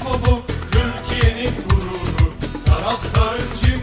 Taraftarın Cimbom'u Türkiye'nin gururu. Taraftarın Cimbom'u